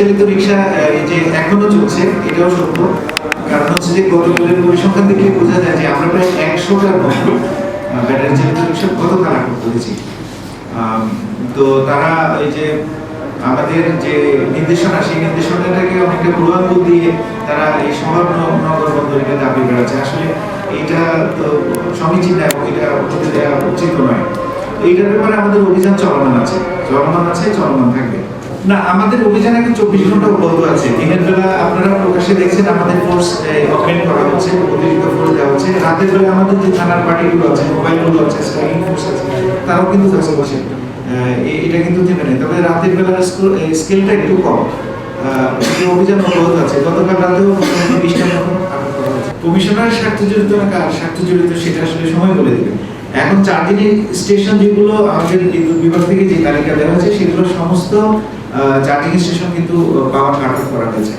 চালিত রিক্সা এই যে এখনও চলছে, এটাও সত্য। কারণ হচ্ছে যে গতকালের পরিসংখ্যান দেখলে বোঝা যায় যে আমরা প্রায় একশোটার মতো ব্যাটারি চালিত রিক্সা গতকাল আটক করেছি। তো তারা ওই যে আমাদের যে নির্দেশনা, সেই নির্দেশনাটাকে অনেকটা প্রভাব দিয়ে তারা এই শহর নগর বন্দরকে দাবি বেড়াচ্ছে আসলে এটা তো সমীচীন না এবং এটা হতে দেওয়া উচিত নয়। এইটার ব্যাপারে আমাদের অভিযান চলমান আছে। চলমান আছে, চলমান থাকবে। না, আমাদের অভিযান এখন চব্বিশ ঘণ্টা উপলব্ধ আছে। দিনের বেলা আপনারা প্রকাশ্যে দেখছেন আমাদের ফোর্স ওপেন করা হচ্ছে, অতিরিক্ত ফোর্স দেওয়া হচ্ছে। রাতের বেলা আমাদের যে থানার পার্টিগুলো আছে মোবাইলগুলো আছে স্ট্রাইকিং ফোর্স আছে, তারাও কিন্তু কাছে বসে। এটা কিন্তু থেমে নেই তবে রাতের বেলার স্কেলটা একটু কম। অভিযান অব্যাহত আছে, গতকাল রাতেও বিশটা হয়েছে। কমিশনার স্বার্থ জড়িত না কার স্বার্থ জড়িত, সেটা আসলে সময় বলে দেবে। এখন চার দিনের স্টেশন যেগুলো আমাদের বিদ্যুৎ বিভাগ থেকে যে তালিকা দেওয়া হয়েছে, সেগুলো সমস্ত চার্জিং স্টেশন কিন্তু পাওয়ার কাট অফ করা হয়েছে।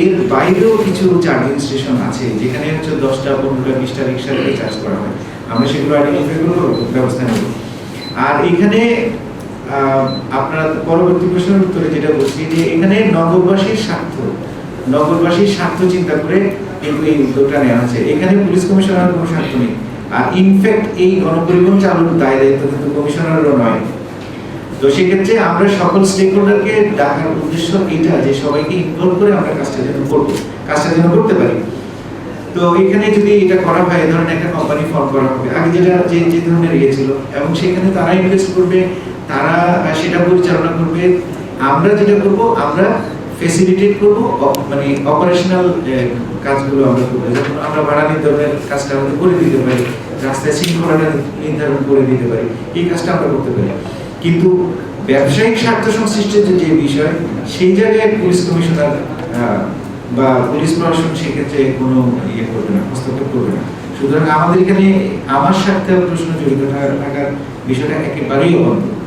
এর বাইরেও কিছু চার্জিং স্টেশন আছে, যেখানে হচ্ছে দশটা, পনেরোটা, বিশটা রিক্সা দিয়ে চার্জ করা হয়। আমরা সেগুলো আইডেন্টিফাই ব্যবস্থা নেব। আর এখানে আপনার পরবর্তী প্রশ্নের উত্তরে যেটা বলছি যে, এখানে নগরবাসীর স্বার্থ নগরবাসীর স্বার্থ চিন্তা করে কিন্তু এই উদ্যোগটা নেওয়া হয়েছে। এখানে পুলিশ কমিশনার কোনো স্বার্থ নেই। আর ইনফ্যাক্ট এই গণপরিবহন চালুর দায় দায়িত্ব কিন্তু কমিশনারেরও নয়। তো সেক্ষেত্রে আমরা সকল স্টেক হোল্ডারকে ডাকার উদ্দেশ্য এটা যে সবাইকে ইনভলভ করে আমরা কাজটা যেন করব, কাজটা যেন করতে পারি। তো এখানে যদি এটা করা হয় এই ধরনের একটা কোম্পানি ফর্ম করা হবে। আগে যেটা যে যে ধরনের ইয়ে এবং সেখানে তারা ইনভেস্ট করবে, তারা, সেটা পরিচালনা করবে। আমরা যেটা করব, আমরা ফেসিলিটেট করব মানে অপারেশনাল কাজগুলো আমরা করব। যেমন আমরা ভাড়া নির্ধারণের কাজটা আমাদের করে দিতে পারি, রাস্তায় শৃঙ্খলাটা নির্ধারণ করে দিতে পারি, এই কাজটা আমরা করতে পারি। কিন্তু ব্যবসায়িক স্বার্থ সংশ্লিষ্ট যে বিষয়, সেই জায়গায় পুলিশ কমিশনার বা পুলিশ প্রশাসন সেক্ষেত্রে কোনো ইয়ে করবে না, হস্তক্ষেপ করবে না। সুতরাং আমাদের এখানে আমার স্বার্থে প্রশ্ন জড়িত থাকার বিষয়টা একেবারেই অবন্ধ